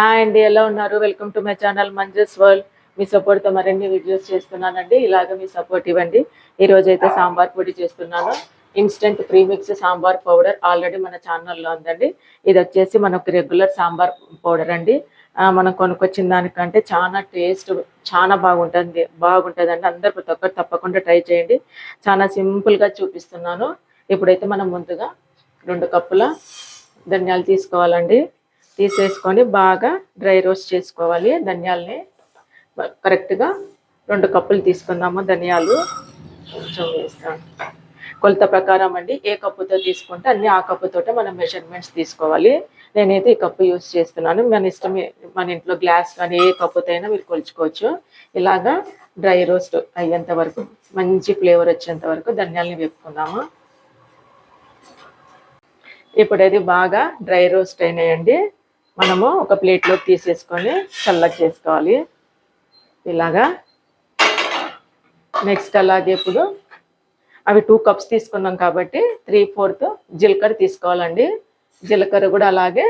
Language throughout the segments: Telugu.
హాయ్ అండి ఎలా ఉన్నారు? Welcome to my channel Manju's world మీ సపోర్ట్తో మరిన్ని వీడియోస్ చేస్తున్నానండి. ఇలాగ మీ సపోర్ట్ ఇవ్వండి. ఈ రోజు అయితే సాంబార్ పొడి చేస్తున్నాను. Instant premix sambar powder already మన ఛానల్లో ఉందండి. ఇది వచ్చేసి మనకు రెగ్యులర్ సాంబార్ పౌడర్ అండి. మనం కొనుక్కొచ్చిన దానికంటే చాలా టేస్ట్ చాలా బాగుంటుంది బాగుంటుంది అండి అందరు ప్రతి ఒక్కరు తప్పకుండా ట్రై చేయండి. చాలా సింపుల్గా చూపిస్తున్నాను. ఇప్పుడైతే మనం ముందుగా రెండు కప్పుల ధనియాలు తీసుకోవాలండి. తీసేసుకొని బాగా డ్రై రోస్ట్ చేసుకోవాలి. ధనియాల్ని కరెక్ట్గా రెండు కప్పులు తీసుకుందాము ధనియాలు. కొంచెం వేస్తాను కొలత ప్రకారం అండి ఏ కప్పుతో తీసుకుంటే అన్ని ఆ కప్పుతో మనం మెజర్మెంట్స్ తీసుకోవాలి. నేనైతే ఈ కప్పు యూస్ చేస్తున్నాను. మన ఇష్టం మన ఇంట్లో గ్లాస్ కానీ ఏ కప్పుతో అయినా మీరు కొలుచుకోవచ్చు. ఇలాగా డ్రై రోస్ట్ అయ్యేంత వరకు మంచి ఫ్లేవర్ వచ్చేంత వరకు ధనియాలని వేపుకుందాము. ఇప్పుడు అది బాగా డ్రై రోస్ట్ అయినాయండి. మనము ఒక ప్లేట్లోకి తీసేసుకొని చల్లగా చేసుకోవాలి. ఇలాగా. నెక్స్ట్ అలాగే ఇప్పుడు అవి టూ కప్స్ తీసుకున్నాం కాబట్టి త్రీ ఫోర్త్ జీలకర్ర తీసుకోవాలండి. జీలకర్ర కూడా అలాగే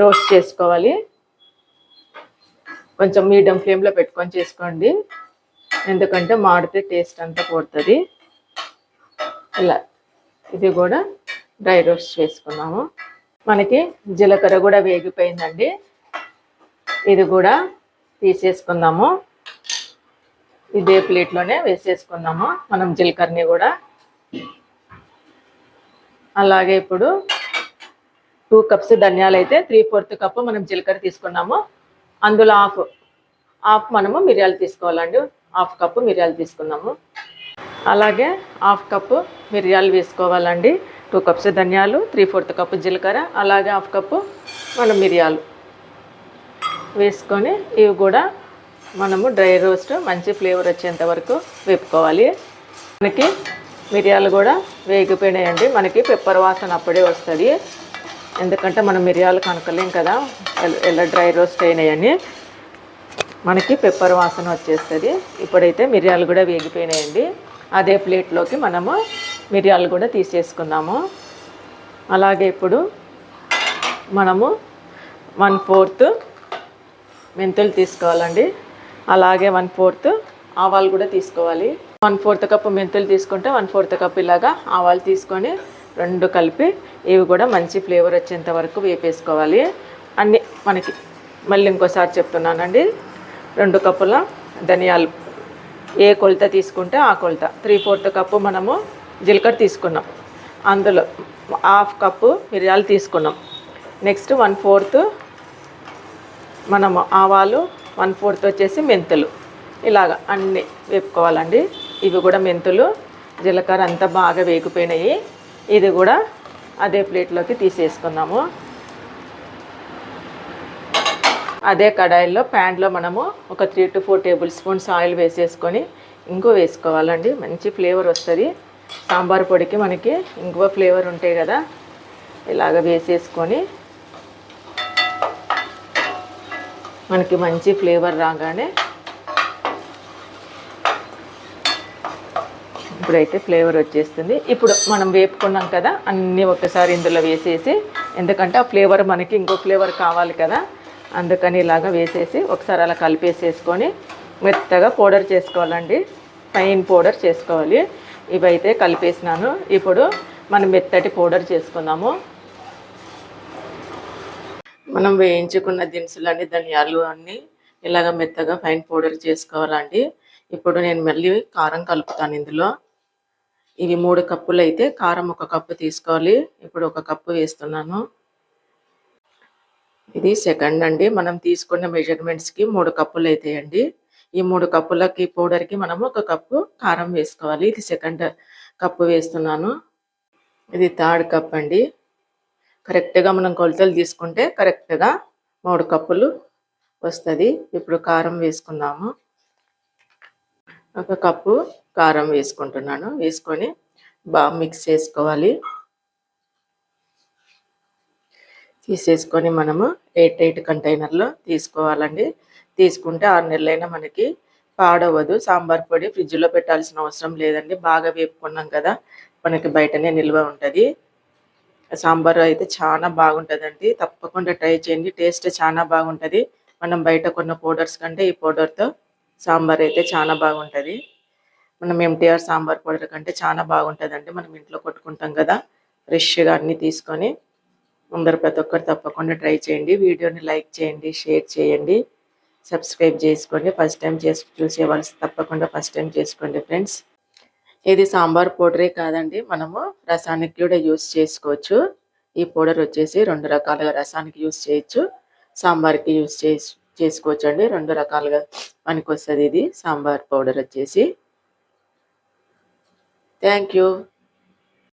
రోస్ట్ చేసుకోవాలి. కొంచెం మీడియం ఫ్లేమ్లో పెట్టుకొని చేసుకోండి. ఎందుకంటే మాడితే టేస్ట్ అంతా పోతుంది. ఇలా. ఇది కూడా డ్రై రోస్ట్ చేసుకున్నాము. మనకి జీలకర్ర కూడా వేగిపోయిందండి. ఇది కూడా తీసేసుకుందాము. ఇదే ప్లేట్లోనే వేసేసుకుందాము. మనం జీలకర్రని కూడా. అలాగే ఇప్పుడు టూ కప్స్ ధనియాలు అయితే త్రీ ఫోర్త్ కప్పు మనం జీలకర్ర తీసుకున్నాము. అందులో హాఫ్ హాఫ్ మనము మిరియాలు తీసుకోవాలండి. హాఫ్ కప్పు మిరియాలు తీసుకున్నాము. అలాగే హాఫ్ కప్పు మిరియాలు వేసుకోవాలండి. టూ కప్స్ ధనియాలు త్రీ ఫోర్త్ కప్పు జీలకర్ర అలాగే హాఫ్ కప్పు మనం మిరియాలు వేసుకొని ఇవి కూడా మనము డ్రై రోస్ట్ మంచి ఫ్లేవర్ వచ్చేంత వరకు వేపుకోవాలి. మనకి మిరియాలు కూడా వేగిపోయినాయండి. మనకి పెప్పర్ వాసన అప్పుడే వస్తుంది. ఎందుకంటే మనం మిరియాలు కనుకలేం కదా ఎలా డ్రై రోస్ట్ అయినాయని. మనకి పెప్పర్ వాసన వచ్చేస్తుంది. ఇప్పుడైతే మిరియాలు కూడా వేగిపోయినాయండి. అదే ప్లేట్లోకి మనము మిరియాలు కూడా తీసేసుకున్నాము అలాగే ఇప్పుడు మనము వన్ ఫోర్త్ మెంతులు తీసుకోవాలండి. అలాగే వన్ ఫోర్త్ ఆవాలు కూడా తీసుకోవాలి. వన్ ఫోర్త్ కప్పు మెంతులు తీసుకుంటే వన్ ఫోర్త్ కప్ ఇలాగా ఆవాలు తీసుకొని రెండు కలిపి ఇవి కూడా మంచి ఫ్లేవర్ వచ్చేంత వరకు వేపేసుకోవాలి. అన్ని మనకి మళ్ళీ ఇంకోసారి చెప్తున్నానండి. రెండు కప్పుల ధనియాలు ఏ కొలత తీసుకుంటే ఆ కొలత. త్రీ ఫోర్త్ కప్పు మనము జీలకర్ర తీసుకున్నాం. అందులో హాఫ్ కప్పు మిరియాలు తీసుకున్నాం. నెక్స్ట్ వన్ ఫోర్త్ మనము ఆవాలు వన్ ఫోర్త్ వచ్చేసి మెంతులు. ఇలాగ అన్నీ వేపుకోవాలండి. ఇవి కూడా మెంతులు జీలకర్ర అంతా బాగా వేగిపోయినాయి. ఇది కూడా అదే ప్లేట్లోకి తీసేసుకుందాము అదే కడాయిలో ప్యాన్లో మనము ఒక three to four table spoons వేసేసుకొని ఇంకో వేసుకోవాలండి. మంచి ఫ్లేవర్ వస్తుంది. సాంబార్ పొడికి మనకి ఇంగువ ఫ్లేవర్ ఉంటాయి కదా ఇలాగ వేసేసుకొని మనకి మంచి ఫ్లేవర్ రాగానే ఇప్పుడైతే ఫ్లేవర్ వచ్చేస్తుంది. ఇప్పుడు మనం వేపుకున్నాం కదా అన్నీ ఒకసారి ఇందులో వేసేసి ఎందుకంటే ఆ ఫ్లేవర్ మనకి ఇంకో ఫ్లేవర్ కావాలి కదా అందుకని ఇలాగా వేసేసి ఒకసారి అలా కలిపేసేసుకొని మెత్తగా పౌడర్ చేసుకోవాలండి. ఫైన్ పౌడర్ చేసుకోవాలి. ఇవైతే కలిపేసినాను. ఇప్పుడు మనం మెత్తటి పౌడర్ చేసుకుందాము. మనం వేయించుకున్న దినుసులన్నీ ధనియాలు అన్నీ ఇలాగ మెత్తగా ఫైన్ పౌడర్ చేసుకోవాలండి. ఇప్పుడు నేను మళ్ళీ కారం కలుపుతాను ఇందులో. ఇవి మూడు కప్పులు అయితే కారం ఒక కప్పు తీసుకోవాలి. ఇప్పుడు ఒక కప్పు వేస్తున్నాను. ఇది సెకండ్ అండి. మనం తీసుకున్న మెజర్మెంట్స్కి మూడు కప్పులు అవుతాయండి ఈ మూడు కప్పులకి పౌడర్కి మనము ఒక కప్పు కారం వేసుకోవాలి. ఇది సెకండ్ కప్పు వేస్తున్నాను. ఇది థర్డ్ కప్ అండి. కరెక్ట్గా మనం కొలతలు తీసుకుంటే కరెక్ట్గా మూడు కప్పులు వస్తుంది. ఇప్పుడు కారం వేసుకుందాము. ఒక కప్పు కారం వేసుకుంటున్నాను. వేసుకొని బాగా మిక్స్ చేసుకోవాలి. తీసేసుకొని మనము ఎయిట్ ఎయిట్ కంటైనర్లో తీసుకోవాలండి. తీసుకుంటే ఆరు నెలలైనా మనకి పాడవదు సాంబార్ పొడి ఫ్రిడ్జ్లో పెట్టాల్సిన అవసరం లేదండి. బాగా వేపుకున్నాం కదా మనకి బయటనే నిల్వ ఉంటుంది. సాంబార్ అయితే చాలా బాగుంటుందండి. తప్పకుండా ట్రై చేయండి. టేస్ట్ చాలా బాగుంటుంది. మనం బయట కొన్న పౌడర్స్ కంటే ఈ పౌడర్తో సాంబార్ అయితే చాలా బాగుంటుంది. మనం ఎంటీఆర్ సాంబార్ పౌడర్ కంటే చాలా బాగుంటుందండి. మనం ఇంట్లో కొట్టుకుంటాం కదా ఫ్రెష్గా అన్నీ తీసుకొని అందరు ప్రతి ఒక్కరు తప్పకుండా ట్రై చేయండి. వీడియోని లైక్ చేయండి షేర్ చేయండి. సబ్స్క్రైబ్ చేసుకోండి. ఫస్ట్ టైం చేసి చూసే వాళ్ళు తప్పకుండా ఫస్ట్ టైం చేసుకోండి ఫ్రెండ్స్. ఇది సాంబార్ పౌడరే కాదండి. మనము రసానికి కూడా యూస్ చేసుకోవచ్చు. ఈ పౌడర్ వచ్చేసి రెండు రకాలుగా రసానికి యూస్ చేయొచ్చు. సాంబార్కి యూస్ చేసి చేసుకోవచ్చు అండి. రెండు రకాలుగా పనికి వస్తుంది ఇది. సాంబార్ పౌడర్ వచ్చేసి. Thank you.